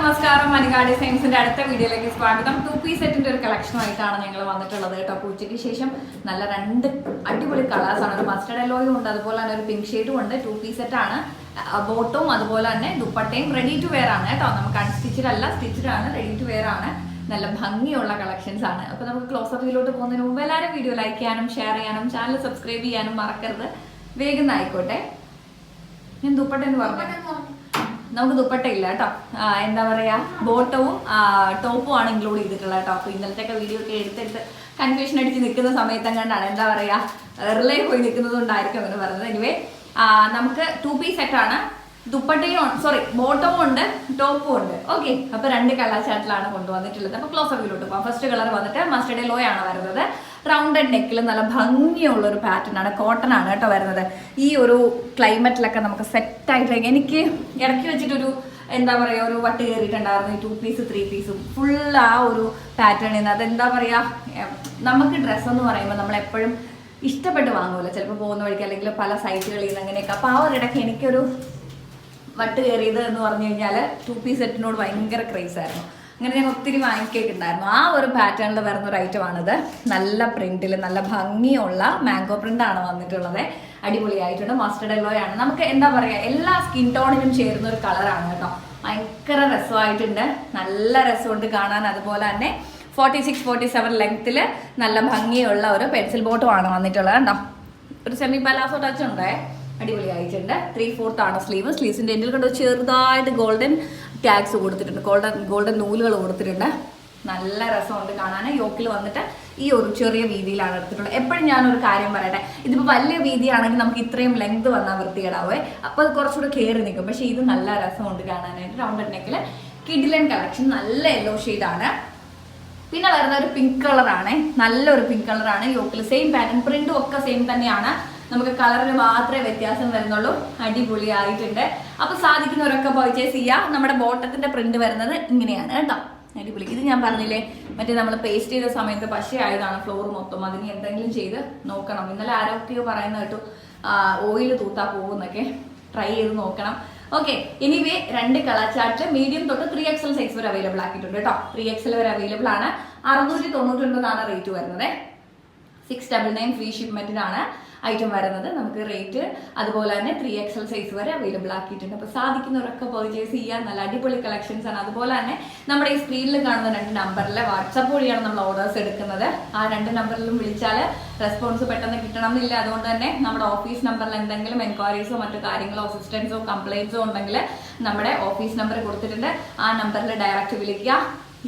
നമസ്കാരം. മനിക ഡിസൈൻസിന്റെ അടുത്ത വീഡിയോയിലേക്ക് സ്വാഗതം. ടു പീസ് സെറ്റിന്റെ ഒരു കളക്ഷനുമായിട്ടാണ് ഞങ്ങൾ വന്നിട്ടുള്ളത് കേട്ടോ. പൂച്ചയ്ക്ക് ശേഷം നല്ല രണ്ട് അടിപൊളി കളേഴ്സ് ആണ്. ഒരു മസ്റ്റർഡ് എല്ലോയും ഉണ്ട് അതുപോലെ തന്നെ ഒരു പിങ്ക് ഷെയ്ഡും ഉണ്ട്. ടു സെറ്റ് ആണ്. ബോട്ടും അതുപോലെ തന്നെ ദുപ്പട്ടയും റെഡി ടു വെയർ ആണ് കേട്ടോ. നമുക്ക് അൺസ്റ്റിച്ചിലല്ല സ്റ്റിച്ചഡ് ആണ് റെഡി ടു വെയർ ആണ്. നല്ല ഭംഗിയുള്ള കളക്ഷൻസ് ആണ്. അപ്പോൾ നമുക്ക് ക്ലോസ് അപ്പിലോട്ട് പോകുന്നതിന് മുമ്പ് എല്ലാവരും വീഡിയോ ലൈക്ക് ചെയ്യാനും ഷെയർ ചെയ്യാനും ചാനൽ സബ്സ്ക്രൈബ് ചെയ്യാനും മറക്കരുത്. വേഗം ആയിക്കോട്ടെ ഞാൻ ദുപ്പട്ട എന്ന് പറഞ്ഞു. നമുക്ക് ദുപ്പട്ട ഇല്ല കേട്ടോ. എന്താ പറയാ ബോട്ടവും ടോപ്പും ആണ് ഇൻക്ലൂഡ് ചെയ്തിട്ടുള്ളത് കേട്ടോ. അപ്പൊ ഇന്നലത്തെ വീഡിയോ ഒക്കെ എടുത്തെടുത്ത് കൺഫ്യൂഷൻ അടിച്ച് നിൽക്കുന്ന സമയത്തും കണ്ടാണ് എന്താ പറയാ റിലേ പോയി നിൽക്കുന്നത് കൊണ്ടായിരിക്കും അങ്ങനെ പറയുന്നത് എനിവേ നമുക്ക് ടു പീസ് സെറ്റ് ആണ്. ദുപ്പട്ടയും സോറി ബോട്ടവും ഉണ്ട് ടോപ്പും ഉണ്ട്. ഓക്കെ അപ്പൊ രണ്ട് കളർ ചാറ്റിലാണ് കൊണ്ടുവന്നിട്ടുള്ളത്. അപ്പൊ ക്ലോസ് അപ്പിലോട്ട് പോകാം. ഫസ്റ്റ് കളർ വന്നിട്ട് മസ്റ്റർഡ് ലോ ആണ് വരുന്നത്. റൗണ്ടഡ് നെക്കിൽ നല്ല ഭംഗിയുള്ള ഒരു പാറ്റേൺ ആണ്. കോട്ടൺ ആണ് കേട്ടോ വരുന്നത്. ഈ ഒരു ക്ലൈമറ്റിലൊക്കെ നമുക്ക് സെറ്റ് ആയിട്ട് എനിക്ക് ഇടയ്ക്ക് വെച്ചിട്ടൊരു എന്താ പറയുക ഒരു വട്ട് കയറിയിട്ടുണ്ടായിരുന്നു. ഈ ടു പീസ് ത്രീ പീസും ഫുൾ ആ ഒരു പാറ്റേണിൽ നിന്ന് അതെന്താ പറയുക നമുക്ക് ഡ്രസ്സ് എന്ന് പറയുമ്പോൾ നമ്മൾ എപ്പോഴും ഇഷ്ടപ്പെട്ട് വാങ്ങുമല്ലോ ചിലപ്പോൾ പോകുന്ന വഴിക്ക് അല്ലെങ്കിൽ പല സൈറ്റുകളിൽ നിന്ന് അങ്ങനെയൊക്കെ. അപ്പോൾ ആ ഒരു ഇടയ്ക്ക് എനിക്കൊരു വട്ട് കയറിയത് എന്ന് പറഞ്ഞു കഴിഞ്ഞാൽ ടു പീസ് സെറ്റിനോട് ഭയങ്കര ക്രേസ് ആയിരുന്നു. അങ്ങനെ ഞാൻ ഒത്തിരി വാങ്ങിക്കേണ്ടായിരുന്നു ആ ഒരു പാറ്റേണിൽ വരുന്ന ഒരു ഐറ്റം ആണിത്. നല്ല പ്രിന്റിൽ നല്ല ഭംഗിയുള്ള മാംഗോ പ്രിന്റ് ആണ് വന്നിട്ടുള്ളത്. അടിപൊളിയായിട്ടുണ്ട്. മസ്റ്റർഡ് എല്ലോയാണ് നമുക്ക് എന്താ പറയുക എല്ലാ സ്കിൻ ടോണിനും ചേരുന്ന ഒരു കളറാണ് കേട്ടോ. ഭയങ്കര രസമായിട്ടുണ്ട്. നല്ല രസമുണ്ട് കാണാൻ. അതുപോലെ തന്നെ ഫോർട്ടി സിക്സ് ഫോർട്ടി സെവൻ ലെങ്ത്തിൽ നല്ല ഭംഗിയുള്ള ഒരു പെൻസിൽ ബോട്ടുമാണ് വന്നിട്ടുള്ളത് കേട്ടോ ഒരു സെമി പലാസോ ടച്ച് ഉണ്ടേ. അടിപൊളിയായിട്ടുണ്ട്. ത്രീ ഫോർത്ത് ആണ് സ്ലീവ് സ്ലീവ്സിന്റെ എൻഡിൽ കണ്ടോ ചെറുതായിട്ട് ഗോൾഡൻ ടാഗ്സ് കൊടുത്തിട്ടുണ്ട്. ഗോൾഡൻ ഗോൾഡൻ നൂലുകൾ കൊടുത്തിട്ടുണ്ട്. നല്ല രസമുണ്ട് കാണാൻ യോക്കിൽ വന്നിട്ട് ഈ ഒരു ചെറിയ വീതിയിലാണ് എടുത്തിട്ടുള്ളത്. എപ്പോഴും ഞാനൊരു കാര്യം പറയട്ടെ. ഇതിപ്പോൾ വലിയ വീതിയാണെങ്കിൽ നമുക്ക് ഇത്രയും ലെങ്ത് വന്നാൽ വൃത്തികേടാവേ. അപ്പോൾ അത് കുറച്ചുകൂടെ കയറി നിൽക്കും. പക്ഷേ ഇത് നല്ല രസമുണ്ട് കാണാനായിട്ട് റൗണ്ട് നെക്കിൽ കിഡിലൻ കളക്ഷൻ നല്ല യെല്ലോ ആണ്. പിന്നെ വരുന്ന ഒരു പിങ്ക് കളറാണ് നല്ലൊരു പിങ്ക് കളറാണ് യോക്കിൽ സെയിം പാറ്റേൺ പ്രിന്റും ഒക്കെ സെയിം തന്നെയാണ്. നമുക്ക് കളറിന് മാത്രമേ വ്യത്യാസം വരുന്നുള്ളൂ. അടിപൊളിയായിട്ടുണ്ട്. അപ്പൊ സാധിക്കുന്നവരൊക്കെ പർച്ചേസ് ചെയ്യാം. നമ്മുടെ ബോട്ടത്തിന്റെ പ്രിന്റ് വരുന്നത് ഇങ്ങനെയാണ് കേട്ടോ. അടിപൊളി. ഇത് ഞാൻ പറഞ്ഞില്ലേ മറ്റേ നമ്മൾ പേസ്റ്റ് ചെയ്ത സമയത്ത് പശയായതാണ് ഫ്ലോർ മൊത്തം. അതിന് എന്തെങ്കിലും ചെയ്ത് നോക്കണം. ഇന്നലെ ആരോഗ്യമോ പറയുന്ന കേട്ടു ഓയിൽ തൂത്താ പോകുന്നൊക്കെ. ട്രൈ ചെയ്ത് നോക്കണം. ഓക്കെ എനിവേ രണ്ട് കളർ ചാർട്ട് മീഡിയം തൊട്ട് ത്രീ എക്സൽ സൈസ് വരെ അവൈലബിൾ ആക്കിയിട്ടുണ്ട് കേട്ടോ. ത്രീ എക്സൽ വരെ അവൈലബിൾ ആണ്. അറുന്നൂറ്റി തൊണ്ണൂറ്റി ഒൻപതാണ് റേറ്റ് വരുന്നത്. സിക്സ് ഡബിൾ നയൻ ഫ്രീ ഷിപ്മെന്റിനാണ് ഐറ്റം വരുന്നത്. നമുക്ക് റേറ്റ് അതുപോലെ തന്നെ ത്രീ എക്സൽ സൈസ് വരെ അവൈലബിൾ ആക്കിയിട്ടുണ്ട്. അപ്പോൾ സാധിക്കുന്നവരൊക്കെ പർച്ചേസ് ചെയ്യാൻ നല്ല അടിപൊളി കളക്ഷൻസ് ആണ്. അതുപോലെ തന്നെ നമ്മുടെ ഈ സ്ക്രീനിൽ കാണുന്ന രണ്ട് നമ്പറിലെ വാട്സപ്പ് വഴിയാണ് നമ്മൾ ഓർഡേഴ്സ് എടുക്കുന്നത്. ആ രണ്ട് നമ്പറിലും വിളിച്ചാൽ റെസ്പോൺസ് പെട്ടെന്ന് കിട്ടണം എന്നില്ല അതുകൊണ്ട് തന്നെ നമ്മുടെ ഓഫീസ് നമ്പറിൽ എന്തെങ്കിലും എൻക്വയറീസോ മറ്റു കാര്യങ്ങളോ അസിസ്റ്റൻസോ കംപ്ലയിൻസോ ഉണ്ടെങ്കിൽ നമ്മുടെ ഓഫീസ് നമ്പർ കൊടുത്തിട്ടുണ്ട്. ആ നമ്പറിൽ ഡയറക്റ്റ് വിളിക്കുക.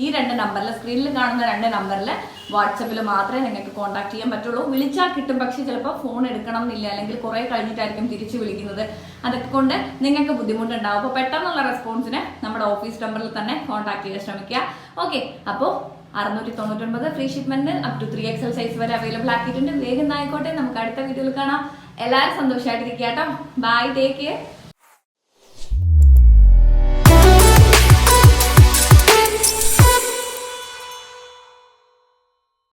ഈ രണ്ട് നമ്പറിൽ സ്ക്രീനിൽ കാണുന്ന രണ്ട് നമ്പറിൽ വാട്സപ്പിൽ മാത്രമേ നിങ്ങൾക്ക് കോൺടാക്ട് ചെയ്യാൻ പറ്റുള്ളൂ. വിളിച്ചാൽ കിട്ടും പക്ഷേ ചിലപ്പോൾ ഫോൺ എടുക്കണം എന്നില്ല അല്ലെങ്കിൽ കുറേ കഴിഞ്ഞിട്ടായിരിക്കും തിരിച്ചു വിളിക്കുന്നത്. അതൊക്കെ കൊണ്ട് നിങ്ങൾക്ക് ബുദ്ധിമുട്ടുണ്ടാവും. അപ്പോൾ പെട്ടെന്നുള്ള റെസ്പോൺസിന് നമ്മുടെ ഓഫീസ് നമ്പറിൽ തന്നെ കോൺടാക്ട് ചെയ്യാൻ ശ്രമിക്കുക. ഓക്കെ അപ്പോൾ അറുന്നൂറ്റി തൊണ്ണൂറ്റൊൻപത് free shipment up to three XL size വരെ അവൈലബിൾ ആക്കിയിട്ടുണ്ട്. വേഗം ആയിക്കോട്ടെ നമുക്ക് അടുത്ത വീഡിയോയിൽ കാണാം. എല്ലാവരും സന്തോഷമായിട്ടിരിക്കുക കേട്ടോ. Bye take care